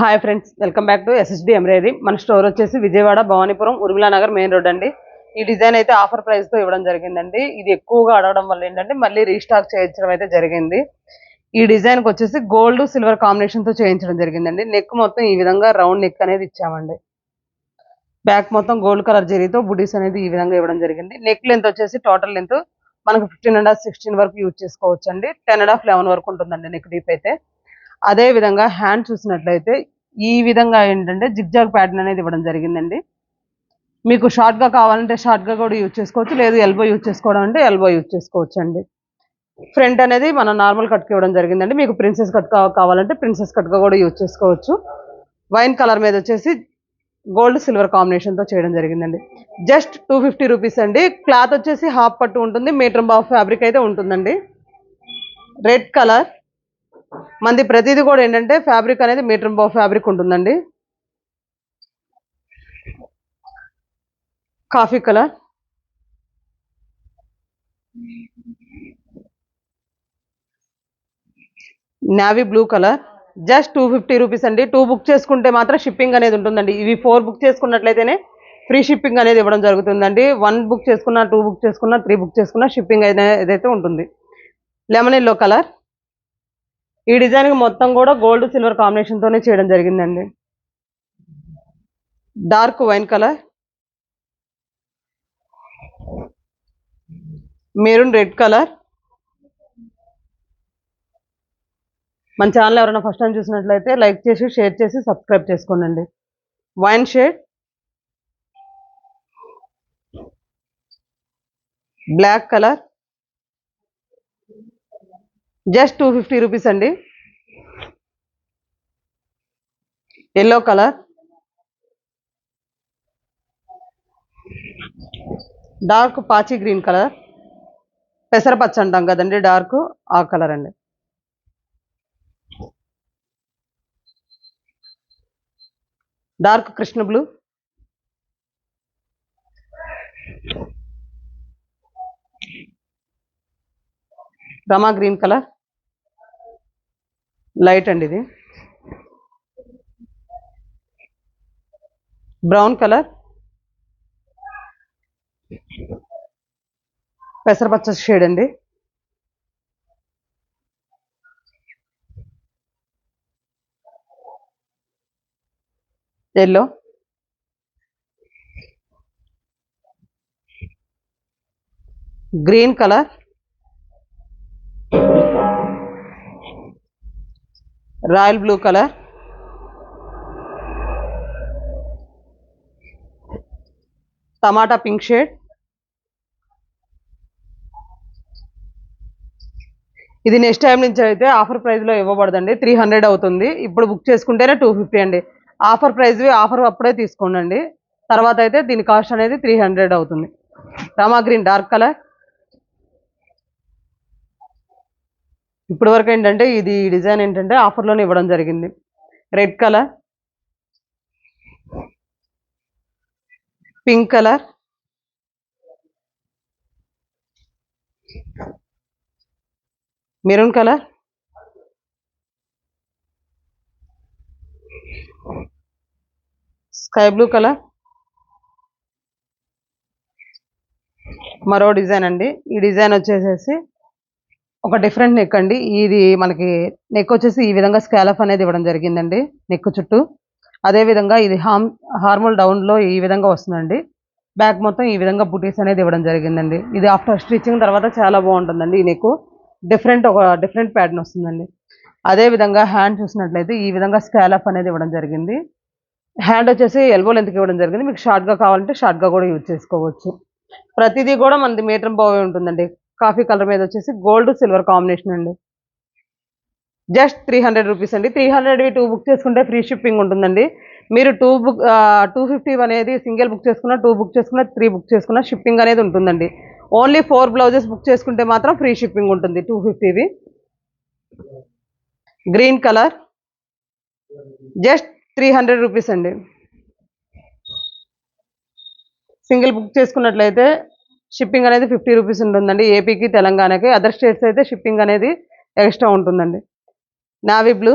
Hi friends welcome back to SSD embroidery మన store వచ్చేసి Vijayawada Bhavanipuram Urmila Nagar main road అండి. ఈ డిజైన్ అయితే ఆఫర్ ప్రైస్తో ఇవ్వడం జరిగిందండి. ఇది ఎక్కువగా అడగడం వల్ల ఏంటంటే మళ్ళీ రీస్టాక్ చేయించడం అయితే జరిగింది. ఈ డిజైన్కి వచ్చేసి గోల్డ్ సిల్వర్ కాంబినేషన్తో చేయించడం జరిగిందండి. నెక్ మొత్తం ఈ విధంగా రౌండ్ నెక్ అనేది ఇచ్చామండి. బ్యాక్ మొత్తం గోల్డ్ కలర్ జరీతో బుడీస్ అనేది ఈ విధంగా ఇవ్వడం జరిగింది. నెక్ లెంత్ వచ్చేసి టోటల్ లెంత్ మనకు ఫిఫ్టీన్ అండ్ హాఫ్ సిక్స్టీన్ వరకు యూజ్ చేసుకోవచ్చు అండి టెన్ అండ్ హాఫ్ లెవెన్ వరకు ఉంటుందండి నెక్ డీప్ అయితే. అదే విధంగా హ్యాండ్ చూసినట్లయితే ఈ విధంగా ఏంటంటే జిగ్జాగ్ ప్యాటర్న్ అనేది ఇవ్వడం జరిగిందండి. మీకు షార్ట్గా కావాలంటే షార్ట్గా కూడా యూజ్ చేసుకోవచ్చు లేదు ఎల్బో యూజ్ చేసుకోవడం అంటే ఎల్బో యూజ్ చేసుకోవచ్చు అండి ఫ్రంట్ అనేది మనం నార్మల్ కట్కి ఇవ్వడం జరిగిందండి. మీకు ప్రిన్సెస్ కట్ కావాలంటే ప్రిన్సెస్ కట్గా కూడా యూజ్ చేసుకోవచ్చు. వైన్ కలర్ మీద వచ్చేసి గోల్డ్ సిల్వర్ కాంబినేషన్తో చేయడం జరిగిందండి. జస్ట్ టూ ఫిఫ్టీ రూపీస్ అండి. క్లాత్ వచ్చేసి హాఫ్ పట్టు ఉంటుంది. మీటర్ బాఫ్ ఫ్యాబ్రిక్ అయితే ఉంటుందండి. రెడ్ కలర్ మంది ప్రతిదీ కూడా ఏంటంటే ఫ్యాబ్రిక్ అనేది మీటర్ బాఫ్ ఫ్యాబ్రిక్ ఉంటుందండి. Coffee colour navy blue colour just two fifty rupees అండి. టూ బుక్ చేసుకుంటే మాత్రం షిప్పింగ్ అనేది ఉంటుందండి. ఇవి ఫోర్ బుక్ చేసుకున్నట్లయితేనే ఫ్రీ షిప్పింగ్ అనేది ఇవ్వడం జరుగుతుందండి. వన్ బుక్ చేసుకున్నా టూ బుక్ చేసుకున్నా త్రీ బుక్ చేసుకున్నా షిప్పింగ్ అయితే ఏదైతే ఉంటుంది. లెమన్ ఎల్లో కలర్ ఈ డిజైన్ మొత్తం కూడా గోల్డ్ సిల్వర్ కాంబినేషన్ తోనే చేయడం జరిగిందండి. Dark wine colour maroon red colour మన ఛానల్ ఎవరైనా ఫస్ట్ టైం చూసినట్లయితే లైక్ చేసి షేర్ చేసి సబ్స్క్రైబ్ చేసుకోండి wine shade black colour just two fifty rupees అండి. ఎల్లో కలర్ డార్క్ పాచి గ్రీన్ కలర్ పెసరపచ్చ అంటాం కదండి డార్క్ ఆ కలర్ అండి. Dark Krishna blue Rama green colour light అండి ఇది. Brown colour. పెసరపచ్చ షేడ్ అండి. Yellow. Green colour. Royal blue colour. టమాటా పింక్ షేడ్. ఇది నెక్స్ట్ టైం నుంచి అయితే ఆఫర్ ప్రైస్లో ఇవ్వబడదండి. త్రీ హండ్రెడ్ అవుతుంది. ఇప్పుడు బుక్ చేసుకుంటేనే టూ ఫిఫ్టీ అండి. ఆఫర్ ప్రైస్వి ఆఫర్ అప్పుడే తీసుకోండి తర్వాత అయితే దీని కాస్ట్ అనేది త్రీ హండ్రెడ్ అవుతుంది. Rama green dark colour. ఇప్పటి వరకు ఏంటంటే ఇది డిజైన్ ఏంటంటే ఆఫర్లోనే ఇవ్వడం జరిగింది. Red colour pink colour maroon colour sky blue colour. మరో డిజైన్ అండి. ఈ డిజైన్ వచ్చేసేసి ఒక డిఫరెంట్ నెక్ అండి. ఇది మనకి నెక్ వచ్చేసి ఈ విధంగా స్కాలఫ్ అనేది ఇవ్వడం జరిగిందండి నెక్ చుట్టూ. అదే విధంగా ఇది హార్మ్ హార్మోల్ డౌన్లో ఈ విధంగా వస్తుందండి. బ్యాక్ మొత్తం ఈ విధంగా బుటీస్ అనేది ఇవ్వడం జరిగిందండి. ఇది ఆఫ్టర్ స్టిచ్చింగ్ తర్వాత చాలా బాగుంటుందండి ఈ నెక్ డిఫరెంట్ ఒక డిఫరెంట్ ప్యాటర్న్ వస్తుందండి. అదే విధంగా హ్యాండ్ చూసినట్లయితే ఈ విధంగా స్కాలప్ అనేది ఇవ్వడం జరిగింది. హ్యాండ్ వచ్చేసి ఎల్బో లెంత్కి ఇవ్వడం జరిగింది. మీకు షార్ట్గా కావాలంటే షార్ట్గా కూడా యూజ్ చేసుకోవచ్చు. ప్రతిదీ కూడా మనది మీటర్ బాగా ఉంటుందండి. కాఫీ కలర్ మీద వచ్చేసి గోల్డ్ సిల్వర్ కాంబినేషన్ అండి. జస్ట్ త్రీ హండ్రెడ్ రూపీస్ అండి. త్రీ హండ్రెడ్ టూ బుక్ చేసుకుంటే ఫ్రీ షిప్పింగ్ ఉంటుందండి. మీరు టూ బుక్ టూ ఫిఫ్టీ అనేది సింగిల్ బుక్ చేసుకున్న టూ బుక్ చేసుకున్న త్రీ బుక్ చేసుకున్న షిప్పింగ్ అనేది ఉంటుందండి. ఓన్లీ ఫోర్ బ్లౌజెస్ బుక్ చేసుకుంటే మాత్రం ఫ్రీ షిప్పింగ్ ఉంటుంది two ఫిఫ్టీవి. Green colour. Just three hundred rupees అండి. సింగిల్ బుక్ చేసుకున్నట్లయితే షిప్పింగ్ అనేది ఫిఫ్టీ రూపీస్ ఉంటుందండి. ఏపీకి తెలంగాణకి. అదర్ స్టేట్స్ అయితే షిప్పింగ్ అనేది ఎక్స్ట్రా ఉంటుందండి. Navy blue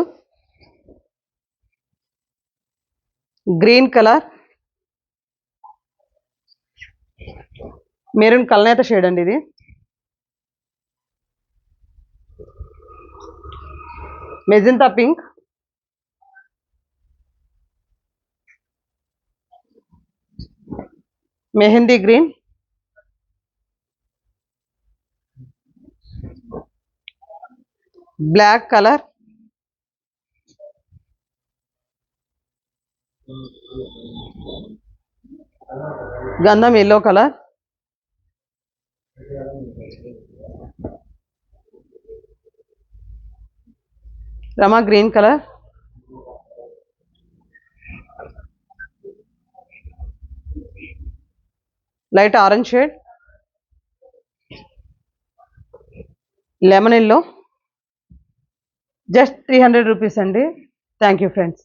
green colour maroon కలనేత shade అండి ఇది. Magenta pink mehndi green black colour. గంధం yellow colour. Rama green colour. Light orange shade. Lemon yellow just three hundred rupees అండి. Thank you friends.